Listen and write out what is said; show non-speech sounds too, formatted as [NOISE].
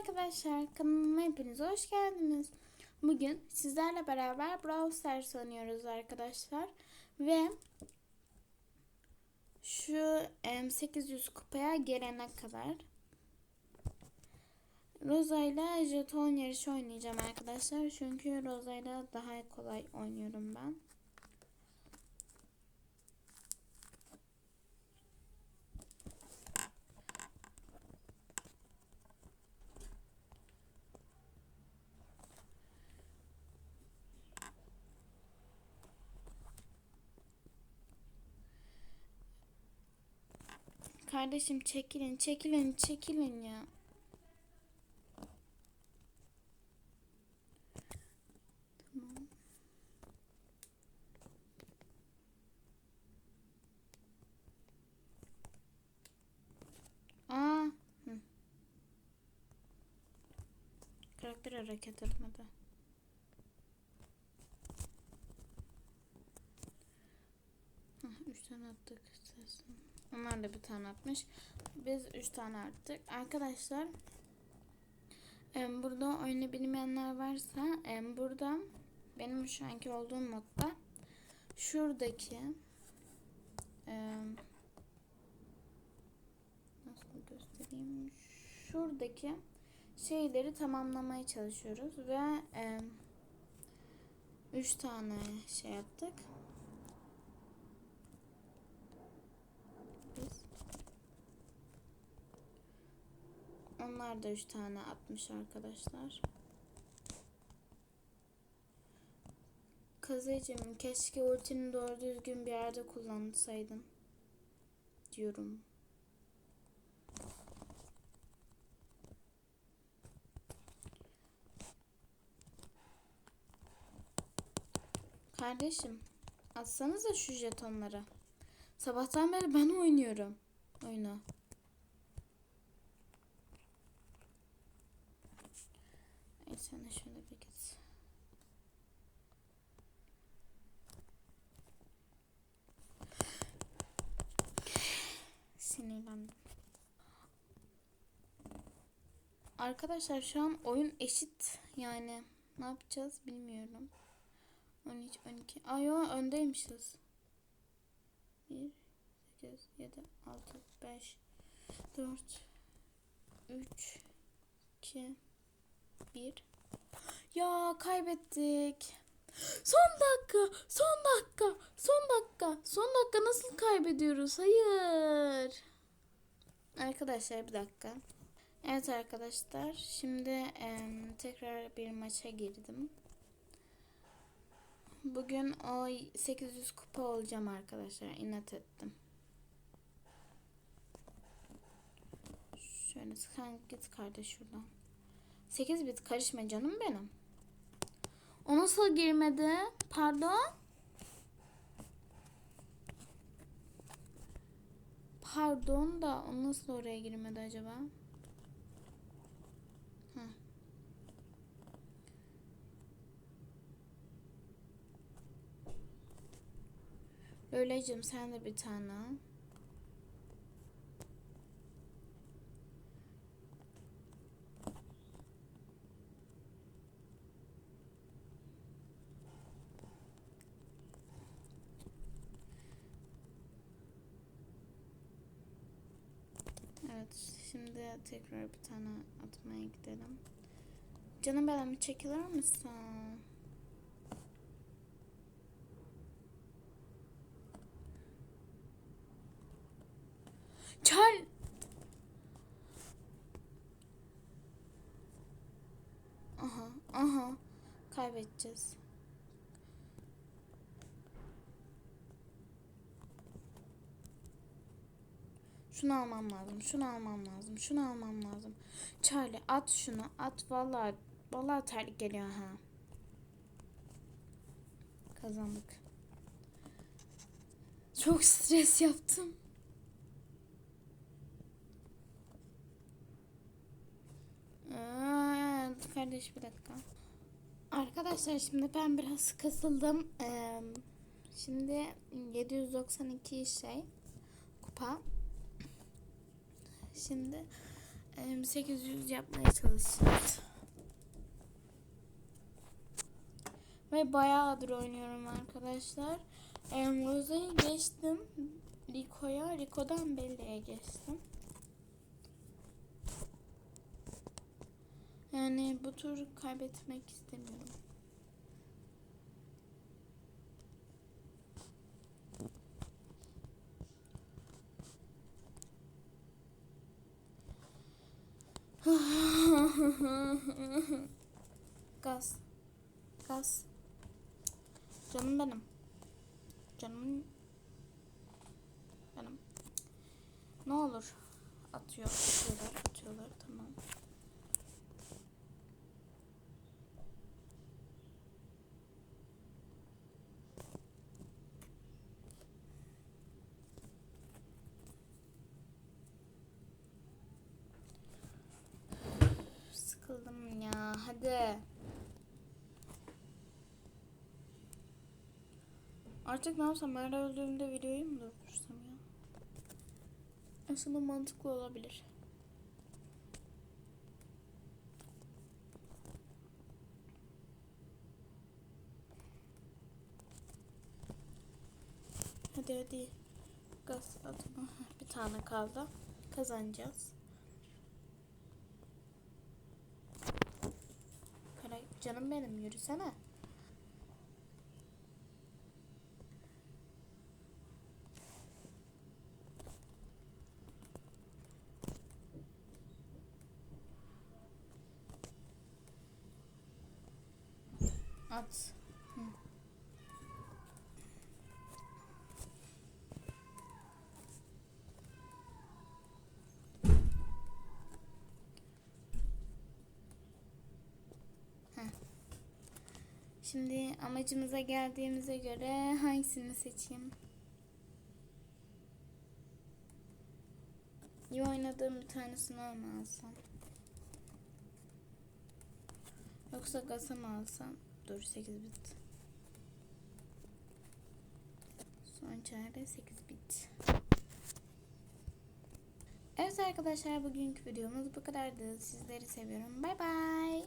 arkadaşlar kanalıma hepiniz hoş geldiniz. Bugün sizlerle beraber Brawl Stars oynuyoruz arkadaşlar. Ve şu em, 800 kupaya gelene kadar Rosa ile jeton yarışı oynayacağım arkadaşlar. Çünkü Rosa ile daha kolay oynuyorum ben. Kardeşim çekilin, çekilin, çekilin ya. Tamam. Aa. Hı. Karakter hareket etmedi. Hah, üç tane attık. Sesim. Onlar da bir tane atmış. Biz üç tane attık. Arkadaşlar burada oyunu bilmeyenler varsa burada benim şu anki olduğum modda şuradaki nasıl göstereyim şuradaki şeyleri tamamlamaya çalışıyoruz ve em, üç tane şey yaptık. biz. Onlar da 3 tane atmış arkadaşlar. Kazıcım keşke ultini doğru düzgün bir yerde kullansaydın. Diyorum. Kardeşim atsanıza şu jetonları. Sabahtan beri ben oynuyorum oyunu. Ay sen de şöyle bir git. Sinirlendim. Arkadaşlar şu an oyun eşit yani ne yapacağız bilmiyorum. 13 12. Ay yo öndeymişiz. 1 8 7 6 5 4 3 2 1 Ya kaybettik. Son dakika, son dakika, son dakika, son dakika nasıl kaybediyoruz? Hayır. Arkadaşlar bir dakika. Evet arkadaşlar, şimdi em, tekrar bir maça girdim. Bugün o 800 kupa olacağım arkadaşlar. İnat ettim. Şöyle sen git kardeş şuradan. 8 bit karışma canım benim. O nasıl girmedi? Pardon. Pardon da o nasıl oraya girmedi acaba? Heh. Lolacığım sen de bir tane Evet şimdi tekrar bir tane atmaya gidelim. Canım benim çekilir misin? Çal. Aha, aha. Kaybedeceğiz. Şunu almam lazım. Şunu almam lazım. Şunu almam lazım. Charlie at şunu. At vallahi vallahi terlik geliyor ha. Kazandık. Çok stres yaptım. Aa, kardeş bir dakika. Arkadaşlar şimdi ben biraz kasıldım. Ee, şimdi 792 şey kupa. Şimdi em, 800 yapmaya çalışacağız. Ve bayağıdır oynuyorum arkadaşlar. Rose'yi geçtim. Rico'ya, Rico'dan Bella'ya geçtim. Yani bu tur kaybetmek istemiyorum. [LAUGHS] Gaz. Gaz. Canım benim. Canım benim. Ne olur. Atıyor. Atıyorlar. Atıyorlar. Tamam. Sıkıldım ya. Hadi. Artık ne yapsam? Ben öldüğümde videoyu mu durdursam ya? Aslında mantıklı olabilir. Hadi hadi. Gaz atma. [LAUGHS] Bir tane kaldı. Kazanacağız. Canım benim yürüsene. At. Hı. Heh. Şimdi amacımıza geldiğimize göre hangisini seçeyim? İyi oynadığım bir tanesini mı alsam? Yoksa gasa mı alsam? Dur 8 bit. Son çare 8 bit. Evet arkadaşlar bugünkü videomuz bu kadardı. Sizleri seviyorum. Bay bay.